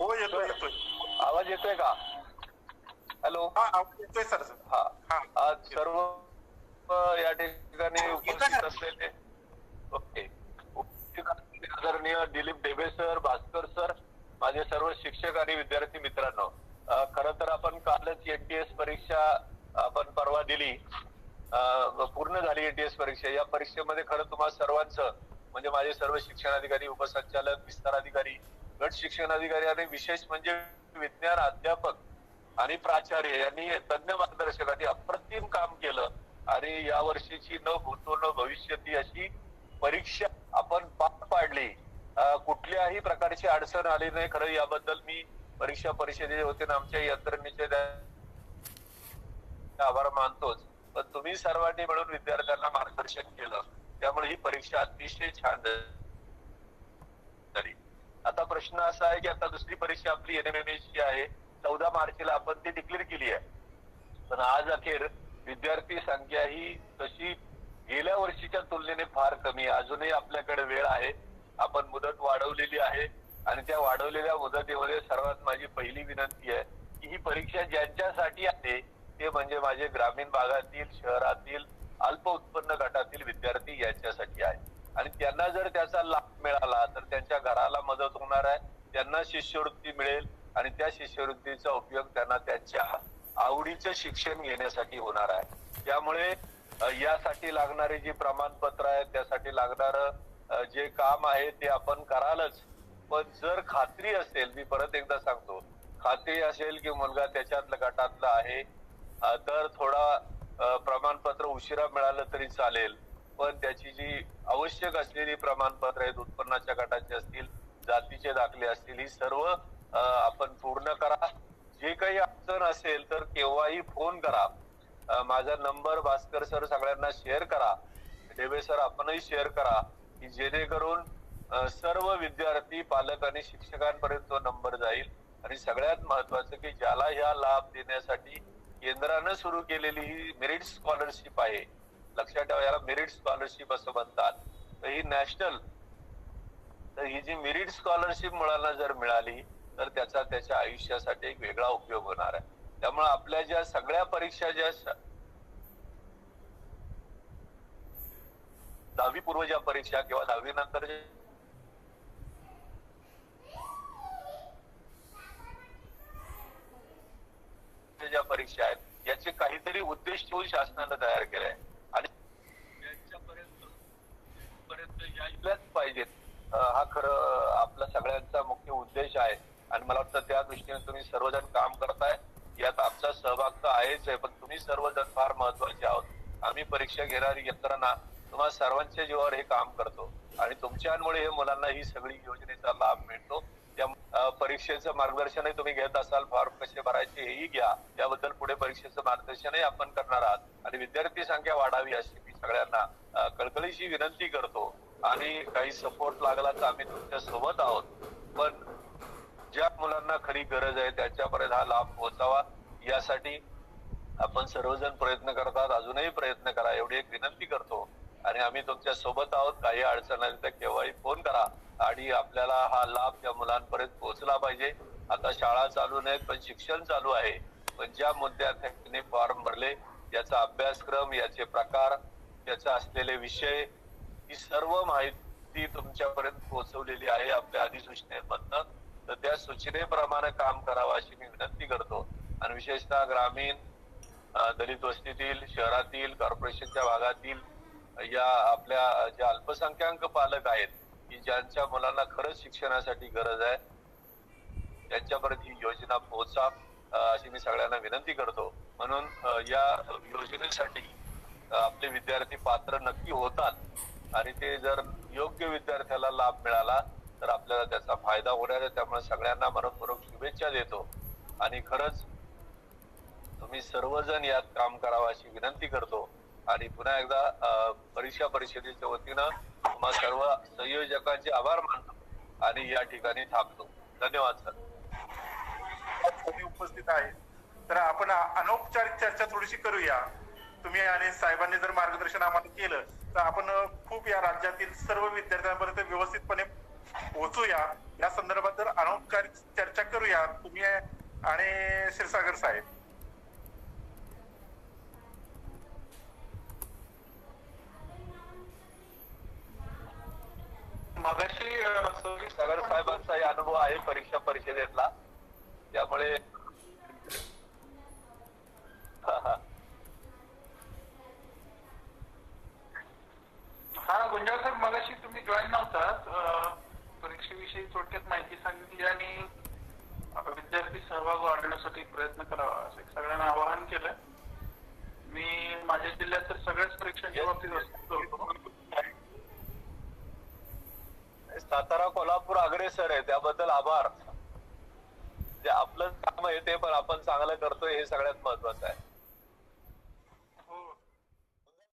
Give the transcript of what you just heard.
हो येतोय? येतोय. आवाज येतोय का? हॅलो. हा आवाज येतोय सर. हा. आज सर्व या ठिकाणी उपस्थित असलेले ओके. आदरणीय दिलीप डेबे सर भास्कर सर माझे सर्व शिक्षक आणि विद्यार्थी मित्रांनो खरं तर आपण कालच एनटीएस परीक्षा आपण परवा दिली. पूर्ण झाली एनटीएस परीक्षा. या परीक्षेमध्ये खरं तुम्हा सर्वांचं म्हणजे माझे सर्व शिक्षण अधिकारी उपसंचालक विस्तार अधिकारी गट शिक्षण अधिकारी आणि विशेष म्हणजे विज्ञान अध्यापक आणि प्राचार्य यांनी तज्ञ मार्गदर्शकांनी अप्रतिम काम केलं. आणि या वर्षीची न भूतो न भविष्यती अशी परीक्षा आपण पार पाडली. कुठल्याही प्रकारची अडचण आली नाही. खरं याबद्दल मी परीक्षा परिषदेचे होते ना आमच्या यंत्रणेचे आभार मानतोच. पण तुम्ही सर्वांनी मिळून विद्यार्थ्यांना मार्गदर्शन केलं. त्यामुळे ही परीक्षा अतिशय छान झाली. आता प्रश्न असा आहे की आता दुसरी परीक्षा आपली एनएमएमएची आहे. चौदा मार्चला आपण ती डिक्लेअर केली आहे. पण आज अखेर विद्यार्थी संख्या ही तशी गेल्या वर्षीच्या तुलनेने फार कमी आहे. अजूनही आपल्याकडे वेळ आहे. आपण मुदत वाढवलेली आहे. आणि त्या वाढवलेल्या मुदतीमध्ये सर्वात माझी पहिली विनंती आहे की ही परीक्षा ज्यांच्यासाठी आहे ते म्हणजे माझे ग्रामीण भागातील शहरातील अल्प उत्पन्न गटातील विद्यार्थी यांच्यासाठी आहे. आणि त्यांना जर त्याचा लाभ मिळाला तर त्यांच्या घराला त्यांना शिष्यवृत्ती मिळेल आणि त्या शिष्यवृत्तीचा उपयोग त्यांना त्यांच्या आवडीचं शिक्षण घेण्यासाठी होणार आहे. त्यामुळे यासाठी लागणारी जी प्रमाणपत्र आहेत त्यासाठी लागणार जे काम आहे ते आपण करालच. पण जर खात्री असेल मी परत एकदा सांगतो खात्री असेल की मुलगा त्याच्यातलं गटातला आहे तर थोडा प्रमाणपत्र उशिरा मिळालं तरी चालेल. पण त्याची जी आवश्यक असलेली प्रमाणपत्र आहेत उत्पन्नाच्या गटाची असतील जातीचे दाखले असतील ही सर्व आपण पूर्ण करा. जे काही अडचण असेल तर केव्हाही फोन करा. माझा नंबर भास्कर सर सगळ्यांना शेअर करा. डेबे सर आपणही शेअर करा की जेणेकरून सर्व विद्यार्थी पालक आणि शिक्षकांपर्यंत तो नंबर जाईल. आणि सगळ्यात महत्वाचं की ज्याला ह्या लाभ देण्यासाठी केंद्रानं सुरू केलेली ही मेरिट स्कॉलरशिप आहे. लक्षात ठेवा याला मेरिट स्कॉलरशिप असं म्हणतात. तर ही नॅशनल तर ही जी मेरिट स्कॉलरशिप मुलांना जर मिळाली तर त्याचा त्याच्या आयुष्यासाठी एक वेगळा उपयोग होणार आहे. त्यामुळे आपल्या ज्या सगळ्या परीक्षा ज्या दहावी पूर्व ज्या परीक्षा किंवा दहावी नंतर ज्या परीक्षा आहेत याचे काहीतरी उद्देश ठेवून शासनानं तयार केले आणि यांच्यापर्यंत पर्यंत यायलाच पाहिजेत. हा खरं आपला सगळ्यांचा मुख्य उद्देश आहे. आणि मला वाटतं त्या दृष्टीने तुम्ही सर्वजण काम करताय. यात आमचा सहभाग तर आहेच आहे पण तुम्ही सर्वजण फार महत्त्वाचे आहोत. आम्ही परीक्षा घेणारी यंत्रणा तुम्हा सर्वांच्या जीवावर हे काम करतो. आणि तुमच्यामुळे हे मुलांना ही सगळी योजनेचा लाभ मिळतो. त्या परीक्षेचं मार्गदर्शनही तुम्ही घेत असाल फॉर्म कसे भरायचे हेही घ्या. त्याबद्दल पुढे परीक्षेचं मार्गदर्शनही आपण करणार आहात. आणि विद्यार्थी संख्या वाढावी अशी मी सगळ्यांना कळकळीशी विनंती करतो. आणि काही सपोर्ट लागला तर आम्ही तुमच्यासोबत आहोत. पण ज्या मुलांना खरी गरज आहे त्यांच्यापर्यंत हा लाभ पोहोचावा यासाठी आपण सर्वजण प्रयत्न करतात. अजूनही प्रयत्न करा. एवढी एक विनंती करतो. आणि आम्ही तुमच्यासोबत आहोत. काही अडचण आली तर केव्हाही फोन करा. आणि आपल्याला हा लाभ त्या मुलांपर्यंत पोहोचला पाहिजे. आता शाळा चालू नाहीत पण शिक्षण चालू आहे. पण ज्या मुद्द्याने फॉर्म भरले याचा अभ्यासक्रम याचे प्रकार याचा असलेले विषय ही सर्व माहिती तुमच्यापर्यंत पोहोचवलेली आहे आपल्या अधिसूचनेमधनं. तर त्या सूचनेप्रमाणे काम करावं अशी मी विनंती करतो. आणि विशेषतः ग्रामीण दलित वस्तीतील शहरातील कॉर्पोरेशनच्या भागातील या आपल्या ज्या अल्पसंख्याक पालक आहेत की ज्यांच्या मुलांना खरंच शिक्षणासाठी गरज आहे त्यांच्यापर्यंत ही योजना पोहोचा अशी मी सगळ्यांना विनंती करतो. म्हणून या योजनेसाठी आपले विद्यार्थी पात्र नक्की होतात. आणि ते जर योग्य विद्यार्थ्याला लाभ मिळाला तर आपल्याला त्याचा फायदा होणार आहे. त्यामुळे सगळ्यांना मनपूर्वक शुभेच्छा देतो. आणि खरंच तुम्ही सर्वजण यात काम करावं अशी विनंती करतो. आणि पुन्हा एकदा परीक्षा परिषदेच्या वतीनं तुम्हा सर्व संयोजकांचे आभार मानतो आणि या ठिकाणी थांबतो. धन्यवाद सर. तुम्ही उपस्थित आहे तर आपण अनौपचारिक चर्चा थोडीशी करूया. तुम्ही आणि साहेबांनी जर मार्गदर्शन आम्हाला केलं आपण खूप या राज्यातील सर्व विद्यार्थ्यांपर्यंत व्यवस्थितपणे पोहोचूया. या संदर्भात जर अनौपचारिक चर्चा तुम्ही आणि क्षीरसागर साहेब. मगाशी सागर साहेबांचाही अनुभव आहे परीक्षा परिषदेतला. त्यामुळे हा गुंजाळ साहेब मगाशी तुम्ही जॉईन नव्हतात अं, परीक्षेविषयी थोडक्यात माहिती सांगितली आणि अं, विद्यार्थी करण्यासाठी प्रयत्न करावा असं एक सगळ्यांना आवाहन केलंय. मी माझ्या जिल्ह्यात तर सगळ्याच परीक्षांच्या बाबतीत सातारा कोल्हापूर अग्रेसर आहे त्याबद्दल आभार. जे आपलं काम आहे ते पण आपण चांगलं करतोय हे सगळ्यात महत्वाचं आहे.